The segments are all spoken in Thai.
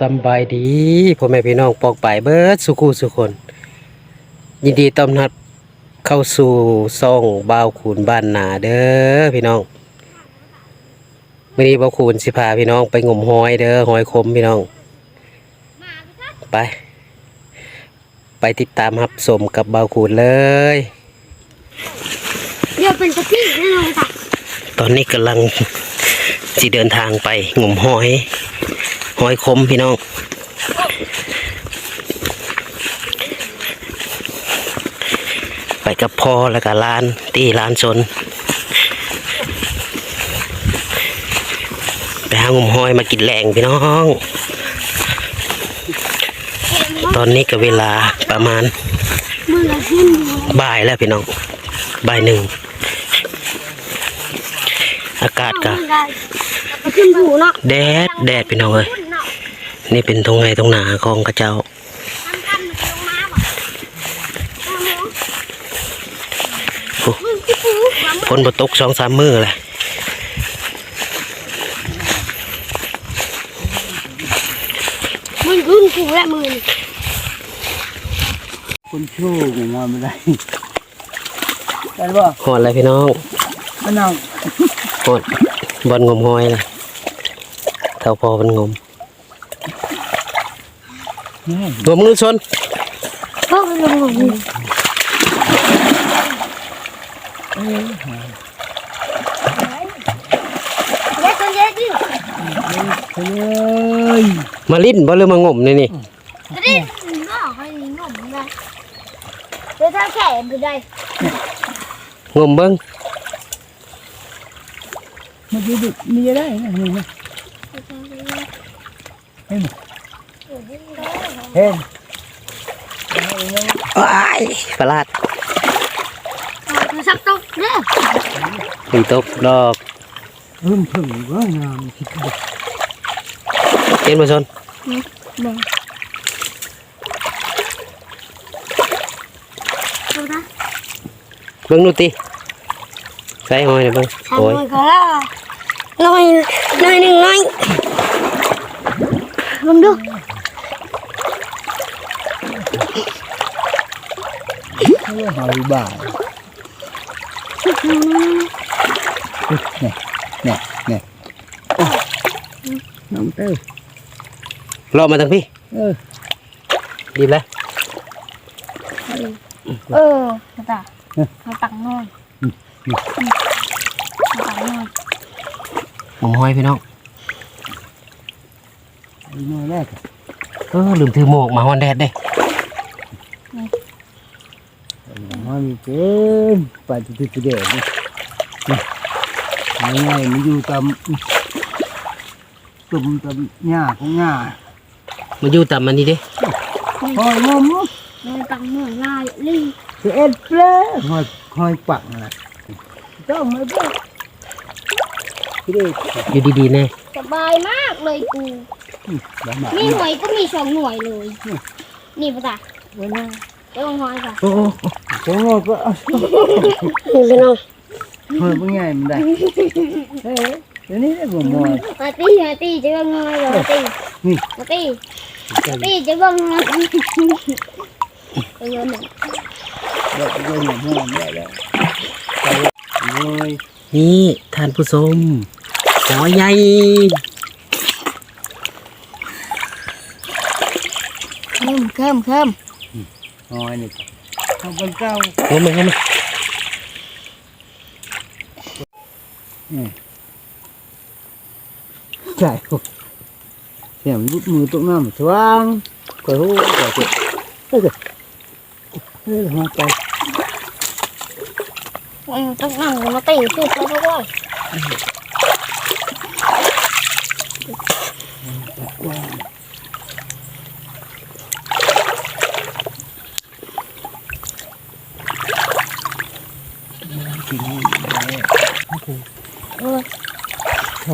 สำบายดีพ่อแม่พี่น้องปอกปลายเบิดสุขูสุคน ยินดีต้อนรับเข้าสู่ซ่องบ่าวคูนบ้านนาเด้อพี่น้องวันนี้บ่าวคูนสิพาพี่น้องไปงมหอยเด้อหอยคมพี่น้อง ไป ไปติดตามรับชมกับบ่าวคูนเลยเดี๋ยวเป็นตะกี้แน่นอนจ้ะตอนนี้กำลังสิเดินทางไปงมหอย หอยคมพี่น้องไปกับพ่อแล้วก็ร้านตีร้านชนไปหางมหอยมากินแรงพี่น้อง ตอนนี้ก็เวลาประมาณมือละขึ้นอยู่บ่ายแล้วพี่น้องบ่ายหนึ่งอากาศก็มือละมาขึ้นผูเนาะแดดแดดพี่น้องเอ้ยขึ้ นเนาะนี่เป็นตรงไงตรงหนาของกระเจ้าทำกันมันลงมาบ่เอาเนาะโอ้มึงที่ผูมาฝนบตกสองสามมือเลยมึงขึ้นผูและมือนี่คนโชคอย่างงอนไม่ได้ได้ป่ะหอดเลยพี่น้องมะนาวหอดบอลงมหอยเลยเท่าพอมันงม นี่งมมือชนพวกลงมือเด็กคนเด็กดิเฮ้ยมาลิ้นบ่หรือมางมนี่นี่ดิก็ใครงมได้เดี๋ยวถ้าแข่งก็ได้งมเบิ้งมันจะดึกมีอะไรนะนี่นะ เห็นเห็นว้ายประหลาดคือสักตุ๊กเนี่ยถึงตกดอกเพิ่มถึงว่างามคิดดูเห็นบ่ชนบ่ดูนะเบิ้งดูติใส่หอยหน่อยเบิ้งทำโอ้ยหน่อยก็แล้วหน่อยหน่อยหนึ่งหน่อยลองดู เพื่อหาวิบากเนี่ยเนี่ยเนี่ยน้องเต้รอมาทางพี่ เออรีบเลยเออมาตักมาตักหน่อยมาตักหน่อยงมห้อยพี่น้องน้อยแรกเออลืมถือหมวกมาฮอนแดดเด้ มันเกินไปติดติดเด็ดนี่ง่ายมันอยู่ตามตุ่มตามหญ้าของหญ้ามาอยู่ต่ำมันนี่เด้หอยงมมาตักหน่อยลายลี่คือเอ็ดเปล่หอยหอยปักนะต้องมาด้วยพี่เด็กอยู่ดีๆแน่สบายมากเลยกูบ้าบ้ามีหน่วยก็มีสองหน่วยเลย นี่ปะตักวันนั้นเดี๋ยวหอยค่ะ โอ้โอ้ก็เอานี่เป็นน้องหอยมันใหญ่มันได้เฮ้ยเดี๋ยวนี้ได้บ่มอยมาตีมาตีจะบังหอยมาตีนี่มาตีมาตีจะบังหอยเออหนึ่งเดี๋ยวจะหน่อยหอยได้แล้วโอ้ยนี่ท่านผู้ชมหอยใหญ่เพิ่มเพิ่มเพิ่มหอยนี่ ทำเป็นเก้างมมงมใช่เสียงรุดมือตกน้ำสว่างก็รู้ก็เจ็บเฮ้ยเฮ้ยหอยไป อืมต้องนั่งมาตีสิเขาด้วย กินให้ได้ เออ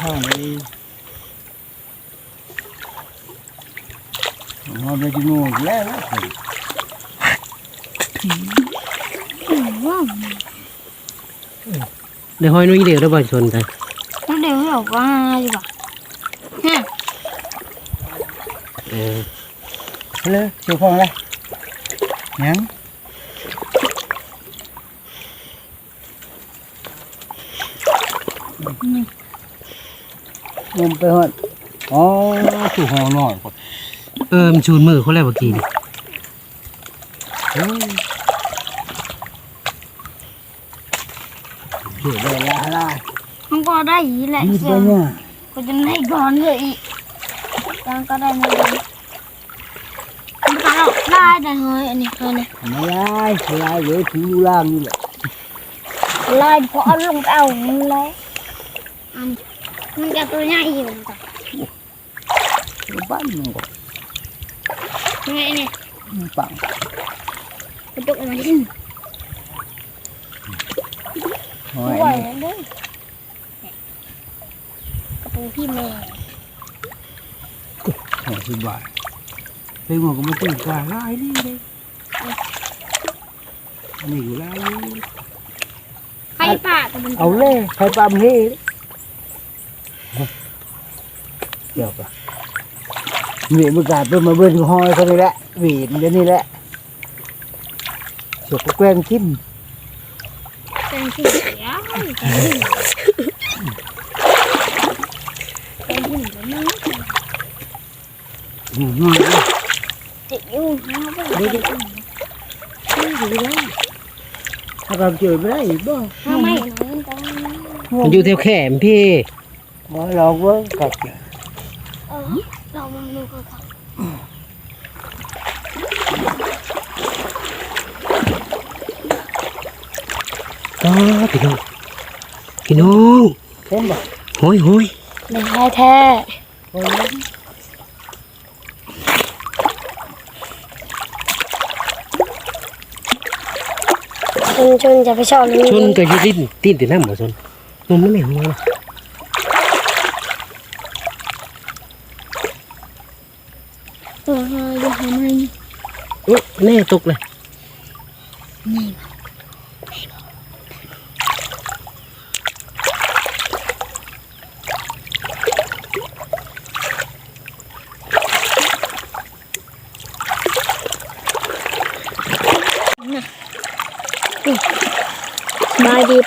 มมาเลยยืนยังเก่าเพ่อตาพ่อเฮ้ยหอยเลยใช่ที่รักเลยข้างนี้มันไปกินงูแล้วนะว้าวห้อยน้อยเดียวแล้วบ่ชนกันแล้วเดี๋ยวให้ออกว่าดีกว่าฮะเออเลยชิวพองเลยยัง งมไปหอดอ๋อสู่ห้องนอนก่อนเออมันชูนมือเขาแล้วเมื่อกี้นี่เฮ้ยเดี๋ยวเวลาละมันก็ได้อีแหละยืดเสีไปยงเนี่ยก็จะได้ก่อนเลยอีกยังก็ได้ไม่ได้มันก็ได้แต่เฮ้ยอันนี้เฮ้ยนี่ไม่ได้ไม่ได้เดี๋ยวถึงอยู่ล่างนี่แหละไล่พอเอาลงไปเอามันเลยอัน มันจะตัวใหญ่อยู่ต่อบ้านมันก็นี่นี่ปังกระจกมันดิ้นหอยด้วยนี่ด้วยกระปูพี่แม่หอยสิบบาทไปหมดก็ไม่ตื่นกาลายนี่เลยอันนี้อยู่แล้วใครป่าแต่มันเอาเลยใครปั๊มเฮ้เดี๋ยวปะเวียนประกาศเพิ่มมาเบิ้ลหอยเขานี่แหละเวียนเดี๋ยวนี้แหละสุกแกล้งทิมเป็นสีเขียวเป็นหินแล้วมันอืมอืมอืมติดอยู่นะไม่นี่ได้ดินี่ดีแล้วถ้าเราเจอไม่ได้อีกบ่ถ้าไม่นั้นก็มันอยู่แถวแขมพี่ บ่ลองเว้ยกัด เออเรามันดูกันค่ะ ก็พี่น้องพี่น้องเห็นบ่ห้อยห้อยได้แท้โอ้ยชนชนจะไปชอบชนก็อยืดดิ้นตีนตีน้ำบ่ชนนมมันแม่งมาเออดูทำไมเอ๊ะแน่ตกเลยบ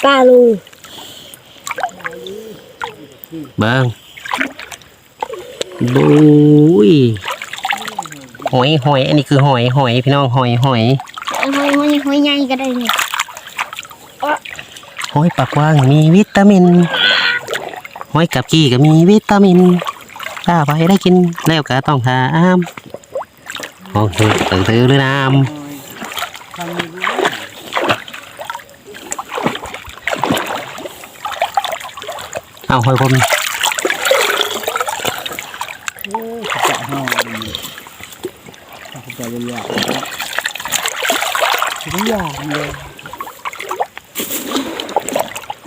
ป้าลุงเบิ้งบุยหอยหอย อันนี้คือหอยหอยพี่น้องหอยหอยหอยหอยหอยใหญ่ก็ได้เนี่ยหอยปากกว้างมีวิตามินหอยกับกี้ก็มีวิตามินถ้าไปได้กินแล้วก็ต้องทาอ้ามมองถือตื่นถือหรือน้ทำนี่ำ เอาหอยผมโอ้ยจะห้องนี่จะเป็นยากเป็นยากเลย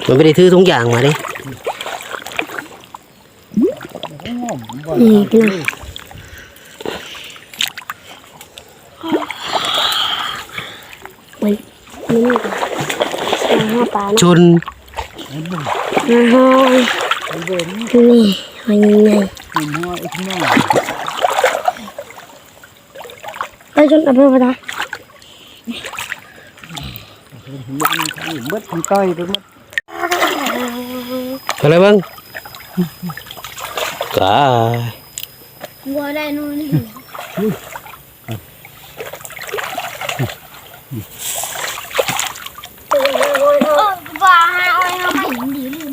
มันไม่ได้ถือทุกอย่างมาดิงอมบ่นี่กินมันมันนี่ห้าปลาชนมันบ่ห้าหอยมันเดินนี่หอยใหญ่มันหัวอีกหน่อยไปจนเอาไปปะนะยันทั้งหมดทั้งต้อยไปหมดอะไรบ้างกา บัวได้นู่นนี่เออบ้าห้าอ้อยห้าไม่เห็นดีลืม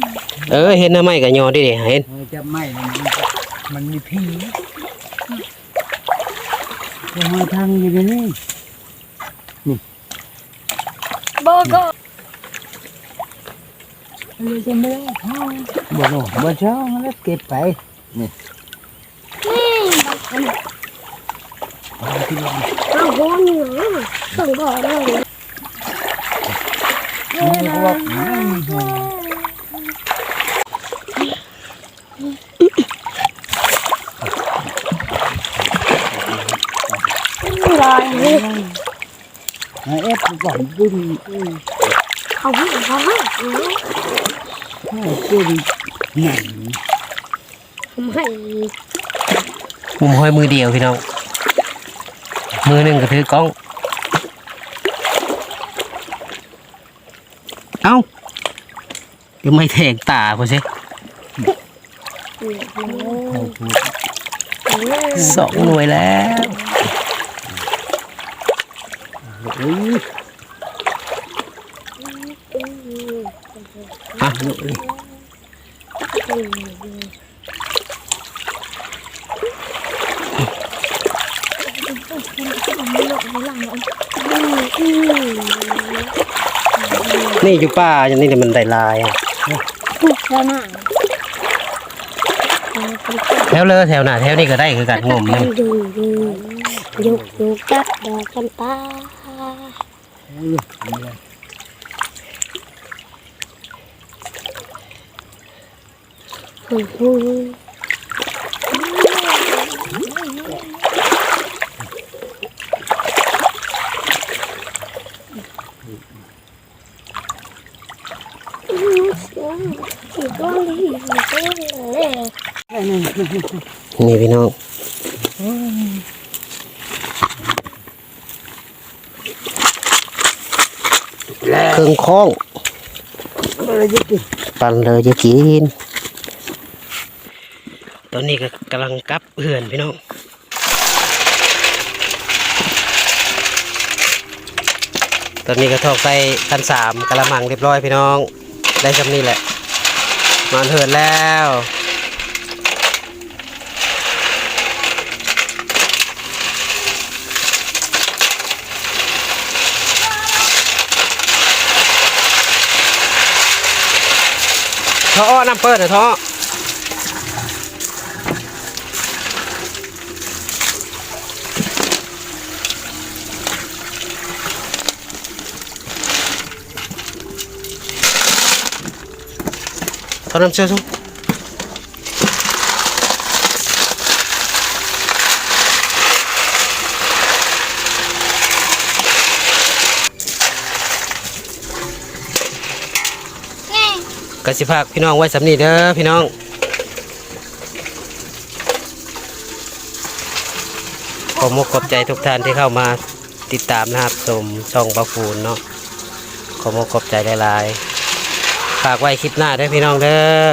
เออเห็นหน้าไม้กับยอดิเดเห็นมันจะไหม้มันมันมีผีจะมาทางอยู่ในนี่โบโกเลยจะไม่ได้บ่โน่บ่เช้ามันแล้วเก็บไปนี่เอาหัวหนูส่งก่อนเลยนี่ก็ว่า ลอยนี่ให้เอฟก่อนบุญเขาไม่เขาไม่ให้บุญหนังไม่มุมห้อยมือเดียวพี่น้อง มือหนึ่งก็ถือกล้อง เอ้าเดี๋ยวไม่แทงตาพอสิสองหน่วยแล้ว เอ้ยอะนี่อยู่ป่าอย่างนี้เนี่ยมันได้ลายอะถูกแล้วนะแถวเลยแถวหน้าแถวนี้ก็ได้คือกันงมนึงดูดูยุกยุกจับดอกกันตา หูหูนี่พี่น้อง รื่องคล้องอะไรจะกินปันเลยจะกิน ตอนนี้ก็กำลังกลับเหือนพี่น้องตอนนี้ก็ทอกใส่คันสามกะละมังเรียบร้อยพี่น้อง ได้สำนี้แหละนอนเหินแล้ว ท่ออ้อน้ำเปิดนะท่อท่อน้ำเชื่อซุ กสิภาคพี่น้องไว้สำนีเด้อพี่น้องขอมกขอบใจทุกท่านที่เข้ามาติดตามนะครับชมช่องบาฟูนเนาะขอมกขอบใจหลายๆฝากไว้คลิปหน้าด้วยพี่น้องเด้อ